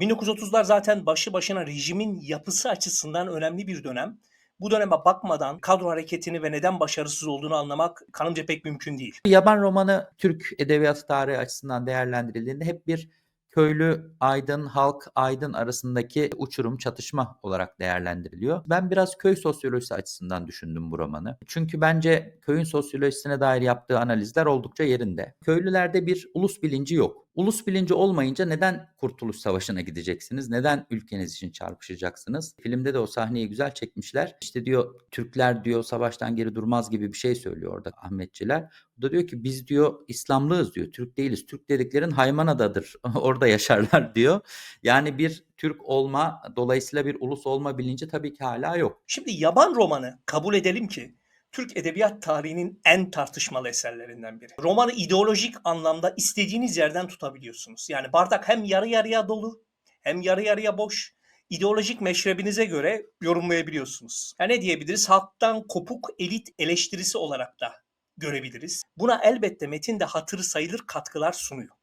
1930'lar zaten başlı başına rejimin yapısı açısından önemli bir dönem. Bu döneme bakmadan kadro hareketini ve neden başarısız olduğunu anlamak kanımca pek mümkün değil. Yaban romanı Türk edebiyatı tarihi açısından değerlendirildiğinde hep bir köylü, aydın, halk, aydın arasındaki uçurum, çatışma olarak değerlendiriliyor. Ben biraz köy sosyolojisi açısından düşündüm bu romanı. Çünkü bence köyün sosyolojisine dair yaptığı analizler oldukça yerinde. Köylülerde bir ulus bilinci yok. Ulus bilinci olmayınca neden Kurtuluş Savaşı'na gideceksiniz? Neden ülkeniz için çarpışacaksınız? Filmde de o sahneyi güzel çekmişler. İşte diyor Türkler diyor savaştan geri durmaz gibi bir şey söylüyor orada Ahmetçiler. O da diyor ki biz diyor İslamlığız diyor. Türk değiliz. Türk dediklerin Haymanada'dır. Orada yaşarlar diyor. Yani bir Türk olma dolayısıyla bir ulus olma bilinci tabii ki hala yok. Şimdi yaban romanı kabul edelim ki Türk edebiyat tarihinin en tartışmalı eserlerinden biri. Romanı ideolojik anlamda istediğiniz yerden tutabiliyorsunuz. Yani bardak hem yarı yarıya dolu hem yarı yarıya boş. İdeolojik meşrebinize göre yorumlayabiliyorsunuz. Yani ne diyebiliriz? Halktan kopuk elit eleştirisi olarak da görebiliriz. Buna elbette metinde hatırı sayılır katkılar sunuyor.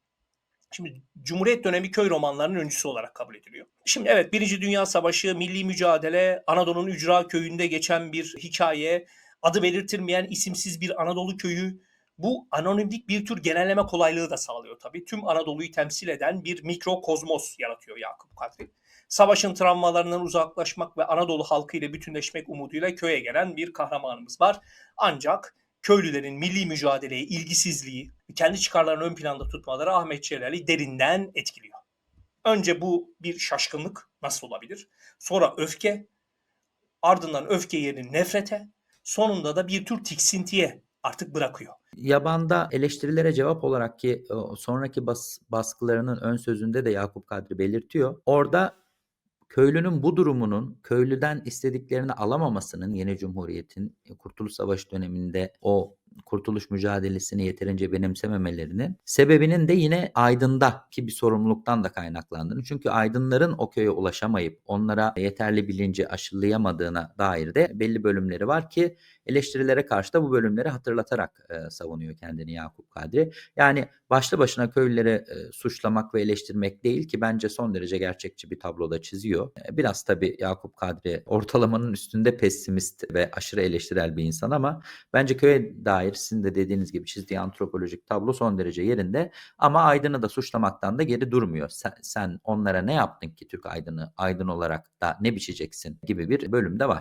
Şimdi Cumhuriyet dönemi köy romanlarının öncüsü olarak kabul ediliyor. Şimdi evet Birinci Dünya Savaşı, milli mücadele, Anadolu'nun ücra köyünde geçen bir hikaye, adı belirtilmeyen isimsiz bir Anadolu köyü. Bu anonimlik bir tür genelleme kolaylığı da sağlıyor tabii. Tüm Anadolu'yu temsil eden bir mikrokozmos yaratıyor Yakup Kadri. Savaşın travmalarından uzaklaşmak ve Anadolu halkı ile bütünleşmek umuduyla köye gelen bir kahramanımız var. Ancak köylülerin milli mücadeleye ilgisizliği, kendi çıkarlarını ön planda tutmaları Ahmet Çelebi derinden etkiliyor. Önce bu bir şaşkınlık nasıl olabilir? Sonra öfke, ardından öfke yerini nefrete, sonunda da bir tür tiksintiye artık bırakıyor. Yabanda eleştirilere cevap olarak ki o sonraki bas, baskılarının ön sözünde de Yakup Kadri belirtiyor. Orada köylünün bu durumunun köylüden istediklerini alamamasının yeni cumhuriyetin Kurtuluş Savaşı döneminde o kurtuluş mücadelesini yeterince benimsememelerinin sebebinin de yine aydındaki bir sorumluluktan da kaynaklandığını. Çünkü aydınların o köye ulaşamayıp onlara yeterli bilinci aşılayamadığına dair de belli bölümleri var ki eleştirilere karşı da bu bölümleri hatırlatarak e, savunuyor kendini Yakup Kadri. Yani başlı başına köylüleri e, suçlamak ve eleştirmek değil ki bence son derece gerçekçi bir tabloda çiziyor. E, biraz tabii Yakup Kadri ortalamanın üstünde pesimist ve aşırı eleştirel bir insan ama bence köye dair sizin de dediğiniz gibi çizdiği antropolojik tablo son derece yerinde ama Aydın'ı da suçlamaktan da geri durmuyor. Sen, sen onlara ne yaptın ki Türk Aydın'ı Aydın olarak da ne biçeceksin gibi bir bölümde var.